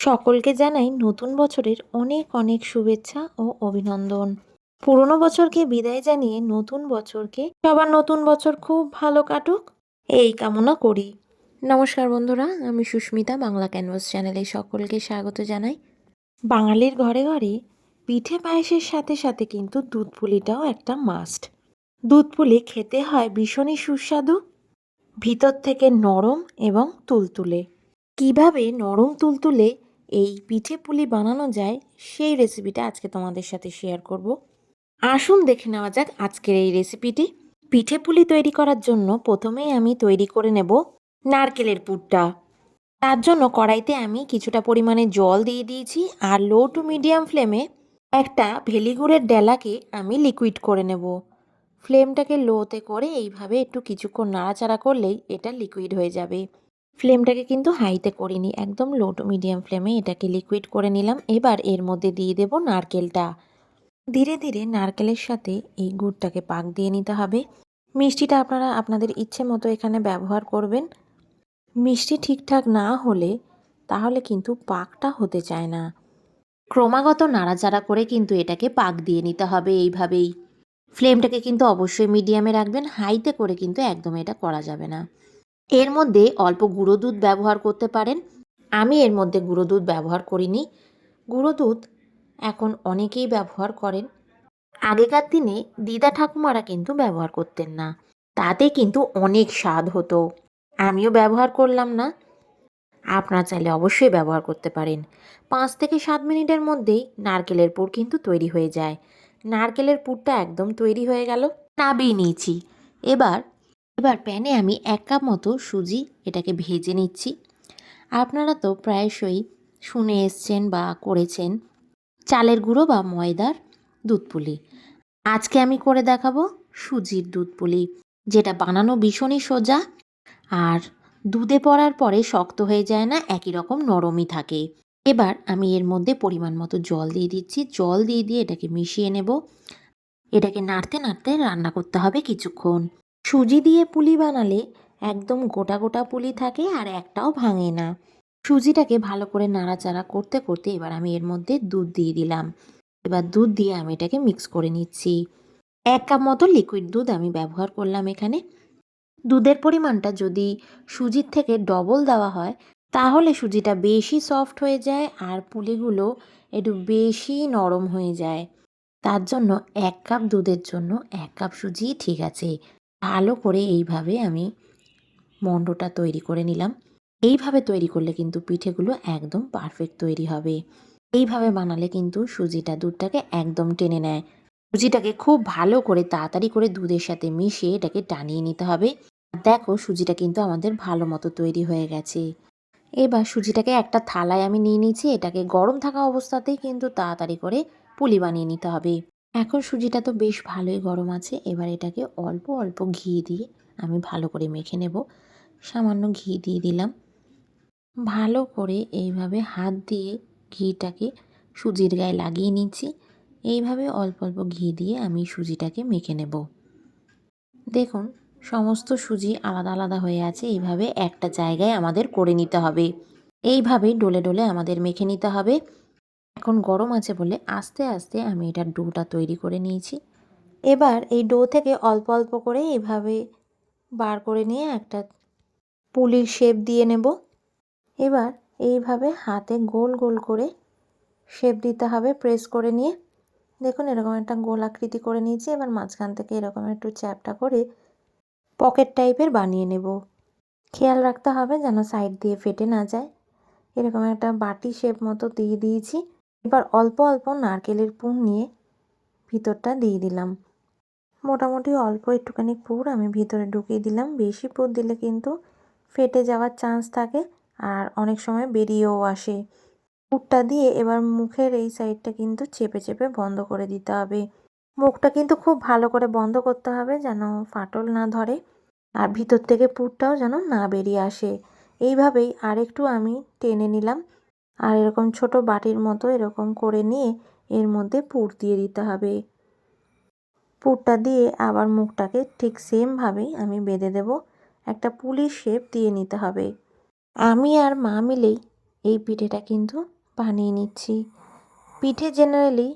সকলকে জানাই নতুন বছরের অনেক অনেক শুভেচ্ছা ও অভিনন্দন। পুরনো বছরকে বিদায় জানিয়ে নতুন বছরকে সবার নতুন বছর খুব ভালো কাটুক। এই কামনা করি। নমস্কার বন্ধুরা আমি সুস্মিতা বাংলা ক্যানভাস চ্যানেলে সকলকে স্বাগত জানাই। বাঙালির ঘরে ঘরে পিঠে পায়েসের সাথে সাথে কিন্তু দুধ পুলিটাও একটা মাস্ট দুধ পুলি খেতে হয় ভীষণই সুস্বাদু ভিতর থেকে নরম এবং তুলতুলে। কীভাবে নরম তুলতুলে এই পিঠে পুলি বানানো যায়, সেই রেসিপিটা আজকে তোমাদের সাথে শেয়ার করব। আসুন দেখে নেওয়া যাক আজকের এই রেসিপিটি পিঠে পুলি তৈরি করার জন্য প্রথমেই আমি তৈরি করে নেব নারকেলের পুরটা। তার জন্য কড়াইতে আমি কিছুটা পরিমাণে জল দিয়ে দিয়েছি আর লো টু মিডিয়াম ফ্লেমে একটা ভেলিগুড়ের ডেলাকে আমি লিকুইড করে নেব। ফ্লেমটাকে লোতে করে এইভাবে একটু কিছুক্ষণ নাড়াচাড়া করলেই এটা লিকুইড হয়ে যাবে। ফ্লেমটাকে কিন্তু হাইতে করিনি, একদম লো টু মিডিয়াম ফ্লেমে এটাকে লিকুইড করে নিলাম। এবার এর মধ্যে দিয়ে দেব নারকেলটা। ধীরে ধীরে নারকেলের সাথে এই গুড়টাকে পাক দিয়ে নিতে হবে। মিষ্টিটা আপনারা আপনাদের ইচ্ছে মতো এখানে ব্যবহার করবেন। মিষ্টি ঠিকঠাক না হলে তাহলে কিন্তু পাকটা হতে চায় না। ক্রমাগত নাড়াচাড়া করে কিন্তু এটাকে পাক দিয়ে নিতে হবে এইভাবেই। ফ্লেমটাকে কিন্তু অবশ্যই মিডিয়ামে রাখবেন, হাইতে করে কিন্তু একদম এটা করা যাবে না। এর মধ্যে অল্প গুঁড়ো দুধ ব্যবহার করতে পারেন। আমি এর মধ্যে গুঁড়ো দুধ ব্যবহার করিনি। গুঁড়ো দুধ এখন অনেকেই ব্যবহার করেন। আগেকার দিনে দিদা ঠাকুমারা কিন্তু ব্যবহার করতেন না। তাতে কিন্তু অনেক স্বাদ হতো। আমিও ব্যবহার করলাম না। আপনারা চাইলে অবশ্যই ব্যবহার করতে পারেন। পাঁচ থেকে সাত মিনিটের মধ্যেই নারকেলের পুর কিন্তু তৈরি হয়ে যায়। নারকেলের পুরটা একদম তৈরি হয়ে গেল। নাবিয়ে নিয়েছি। এবার এবার প্যানে আমি এক কাপ মতো সুজি এটাকে ভেজে নিচ্ছি। আপনারা তো প্রায়শই শুনে এসছেন বা করেছেন চালের গুঁড়ো বা ময়দার দুধ পুলি। আজকে আমি করে দেখাবো সুজির দুধ পুলি, যেটা বানানো ভীষণই সোজা আর দুধে পড়ার পরে শক্ত হয়ে যায় না, একই রকম নরমই থাকে। এবার আমি এর মধ্যে পরিমাণ মতো জল দিয়ে দিচ্ছি। জল দিয়ে দিয়ে এটাকে মিশিয়ে নেব। এটাকে নাড়তে নাড়তে রান্না করতে হবে কিছুক্ষণ। সুজি দিয়ে পুলি বানালে একদম গোটা গোটা পুলি থাকে আর একটাও ভাঙে না। সুজিটাকে ভালো করে নাড়াচাড়া করতে করতে এবার আমি এর মধ্যে দুধ দিয়ে দিলাম। এবার দুধ দিয়ে আমি এটাকে মিক্স করে নিচ্ছি। এক কাপ মতো লিকুইড দুধ আমি ব্যবহার করলাম এখানে। দুধের পরিমাণটা যদি সুজির থেকে ডবল দেওয়া হয়, তাহলে সুজিটা বেশি সফট হয়ে যায় আর পুলিগুলো একটু বেশি নরম হয়ে যায়। তার জন্য এক কাপ দুধের জন্য এক কাপ সুজি ঠিক আছে। ভালো করে এইভাবে আমি মণ্ডটা তৈরি করে নিলাম। এইভাবে তৈরি করলে কিন্তু পিঠেগুলো একদম পারফেক্ট তৈরি হবে। এইভাবে বানালে কিন্তু সুজিটা দুধটাকে একদম টেনে নেয়। সুজিটাকে খুব ভালো করে তাড়াতাড়ি করে দুধের সাথে মিশিয়ে এটাকে টানিয়ে নিতে হবে। দেখো সুজিটা কিন্তু আমাদের ভালো মতো তৈরি হয়ে গেছে। এবার সুজিটাকে একটা থালায় আমি নিয়ে নিয়েছি। এটাকে গরম থাকা অবস্থাতেই কিন্তু তাড়াতাড়ি করে পুলি বানিয়ে নিতে হবে। এখন সুজিটা তো বেশ ভালোই গরম আছে, এবার এটাকে অল্প অল্প ঘি দিয়ে আমি ভালো করে মেখে নেব। সামান্য ঘি দিয়ে দিলাম। ভালো করে এইভাবে হাত দিয়ে ঘিটাকে সুজির গায়ে লাগিয়ে নিচ্ছি। এইভাবে অল্প অল্প ঘি দিয়ে আমি সুজিটাকে মেখে নেব। দেখুন, সমস্ত সুজি আলাদা আলাদা হয়ে আছে, এইভাবে একটা জায়গায় আমাদের করে নিতে হবে। এইভাবেই ডলে ডলে আমাদের মেখে নিতে হবে। এখন গরম আছে বলে আস্তে আস্তে আমি এটার ডোটা তৈরি করে নিয়েছি। এবার এই ডো থেকে অল্প অল্প করে এভাবে বার করে নিয়ে একটা পুলির শেপ দিয়ে নেব। এবার এইভাবে হাতে গোল গোল করে শেপ দিতে হবে, প্রেস করে নিয়ে। দেখুন এরকম একটা গোল আকৃতি করে নিয়েছি, এবার মাঝখান থেকে এরকম একটু চ্যাপটা করে পকেট টাইপের বানিয়ে নেব। খেয়াল রাখতে হবে যেন সাইড দিয়ে ফেটে না যায়। এরকম একটা বাটি শেপ মতো দিয়ে দিয়েছি। এবার অল্প অল্প নারকেলের পুর নিয়ে ভিতরটা দিয়ে দিলাম। মোটামুটি অল্প একটুখানি পুর আমি ভিতরে ঢুকিয়ে দিলাম। বেশি পুর দিলে কিন্তু ফেটে যাওয়ার চান্স থাকে আর অনেক সময় বেরিয়েও আসে। পুরটা দিয়ে এবার মুখের এই সাইডটা কিন্তু চেপে চেপে বন্ধ করে দিতে হবে। মুখটা কিন্তু খুব ভালো করে বন্ধ করতে হবে যেন ফাটল না ধরে আর ভিতর থেকে পুরটাও যেন না বেরিয়ে আসে। এইভাবেই আরেকটু আমি টেনে নিলাম। আর এরকম ছোট বাটির মতো এরকম করে নিয়ে এর মধ্যে পুর দিয়ে দিতে হবে। পুরটা দিয়ে আবার মুখটাকে ঠিক সেমভাবেই আমি বেঁধে দেব। একটা পুলির শেপ দিয়ে নিতে হবে। আমি আর মা মিলেই এই পিঠেটা কিন্তু বানিয়ে নিচ্ছি। পিঠে জেনারেলি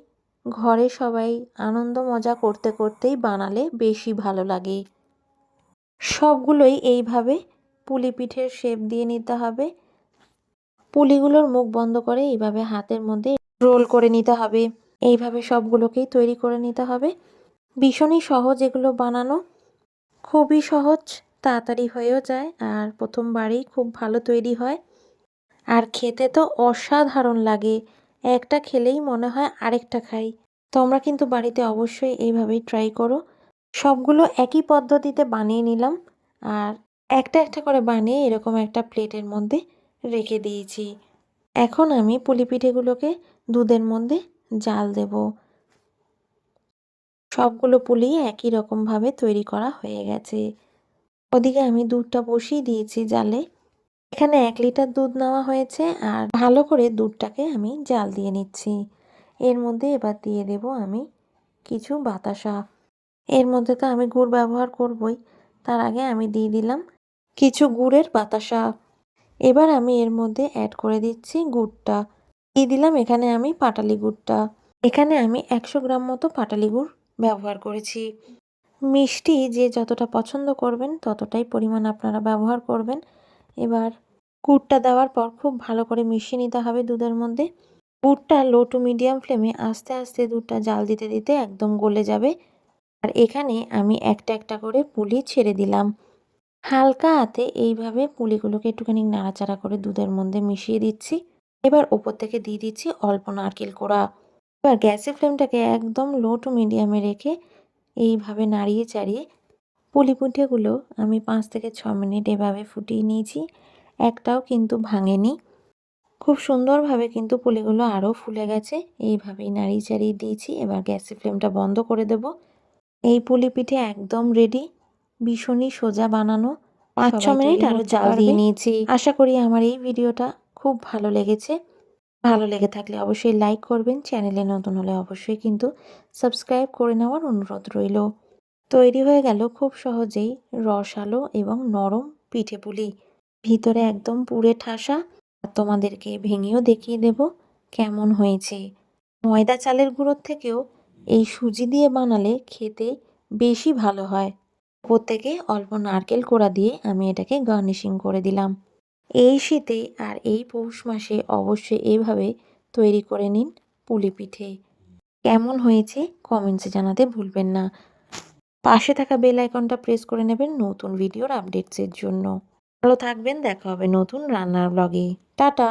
ঘরে সবাই আনন্দ মজা করতে করতেই বানালে বেশি ভালো লাগে। সবগুলোই এইভাবে পুলি পিঠের শেপ দিয়ে নিতে হবে। পুলিগুলোর মুখ বন্ধ করে এইভাবে হাতের মধ্যে রোল করে নিতে হবে। এইভাবে সবগুলোকেই তৈরি করে নিতে হবে। ভীষণই সহজ এগুলো বানানো। খুবই সহজ, তাড়াতাড়ি হয়েও যায় আর প্রথমবারেই খুব ভালো তৈরি হয়। আর খেতে তো অসাধারণ লাগে। একটা খেলেই মনে হয় আরেকটা খাই। তোমরা কিন্তু বাড়িতে অবশ্যই এইভাবেই ট্রাই করো। সবগুলো একই পদ্ধতিতে বানিয়ে নিলাম। আর একটা একটা করে বানিয়ে এরকম একটা প্লেটের মধ্যে রেখে দিয়েছি। এখন আমি পুলি পিঠেগুলোকে দুধের মধ্যে জাল দেব। সবগুলো পুলি একই রকমভাবে তৈরি করা হয়ে গেছে। ওদিকে আমি দুধটা বসিয়ে দিয়েছি জালে। এখানে এক লিটার দুধ নেওয়া হয়েছে আর ভালো করে দুধটাকে আমি জাল দিয়ে নিচ্ছি। এর মধ্যে এবার দিয়ে দেব আমি কিছু বাতাসা। এর মধ্যে তো আমি গুড় ব্যবহার করবই। তার আগে আমি দিয়ে দিলাম কিছু গুড়ের বাতাসা। এবার আমি এর মধ্যে অ্যাড করে দিচ্ছি গুড়টা। দিয়ে দিলাম এখানে আমি পাটালি গুড়টা। এখানে আমি একশো গ্রাম মতো পাটালি গুড় ব্যবহার করেছি। মিষ্টি যে যতটা পছন্দ করবেন ততটাই পরিমাণ আপনারা ব্যবহার করবেন। এবার গুড়টা দেওয়ার পর খুব ভালো করে মিশিয়ে নিতে হবে দুধের মধ্যে। গুড়টা লো টু মিডিয়াম ফ্লেমে আস্তে আস্তে দুধটা জাল দিতে দিতে একদম গলে যাবে। আর এখানে আমি একটা একটা করে পুলি ছেড়ে দিলাম। হালকা হাতে এইভাবে পুলিগুলোকে একটুখানি নাড়াচাড়া করে দুধের মধ্যে মিশিয়ে দিচ্ছি। এবার ওপর থেকে দিয়ে দিচ্ছি অল্প নারকেল কোড়া। এবার গ্যাসের ফ্লেমটাকে একদম লো টু মিডিয়ামে রেখে এইভাবে নাড়িয়ে চাড়িয়ে পুলি পিঠেগুলো আমি পাঁচ থেকে ছ মিনিট এভাবে ফুটিয়ে নিয়েছি। একটাও কিন্তু ভাঙেনি। খুব সুন্দরভাবে কিন্তু পুলিগুলো আরও ফুলে গেছে। এইভাবেই নাড়িয়ে চাড়িয়ে দিয়েছি। এবার গ্যাসের ফ্লেমটা বন্ধ করে দেব। এই পুলি পিঠে একদম রেডি ভীষণই সোজা বানানো। পাঁচ ছ মিনিট আরও জাল দিয়ে নিয়েছি। আশা করি আমার এই ভিডিওটা খুব ভালো লেগেছে। ভালো লেগে থাকলে অবশ্যই লাইক করবেন। চ্যানেলে নতুন হলে অবশ্যই কিন্তু সাবস্ক্রাইব করে নেওয়ার অনুরোধ রইল। তৈরি হয়ে গেল খুব সহজেই রসালো এবং নরম পিঠে পুলি। ভিতরে একদম পুড়ে ঠাসা। আর তোমাদেরকে ভেঙেও দেখিয়ে দেব কেমন হয়েছে। ময়দা চালের গুঁড়োর থেকেও এই সুজি দিয়ে বানালে খেতে বেশি ভালো হয়। ওপর থেকে অল্প নারকেল কোড়া দিয়ে আমি এটাকে গার্নিশিং করে দিলাম। এই শীতে আর এই পৌষ মাসে অবশ্যই এভাবে তৈরি করে নিন পুলি পিঠে। কেমন হয়েছে কমেন্টসে জানাতে ভুলবেন না। পাশে থাকা বেল আইকনটা প্রেস করে নেবেন নতুন ভিডিওর আপডেটসের জন্য। ভালো থাকবেন, দেখা হবে নতুন রান্নার ব্লগে। টাটা!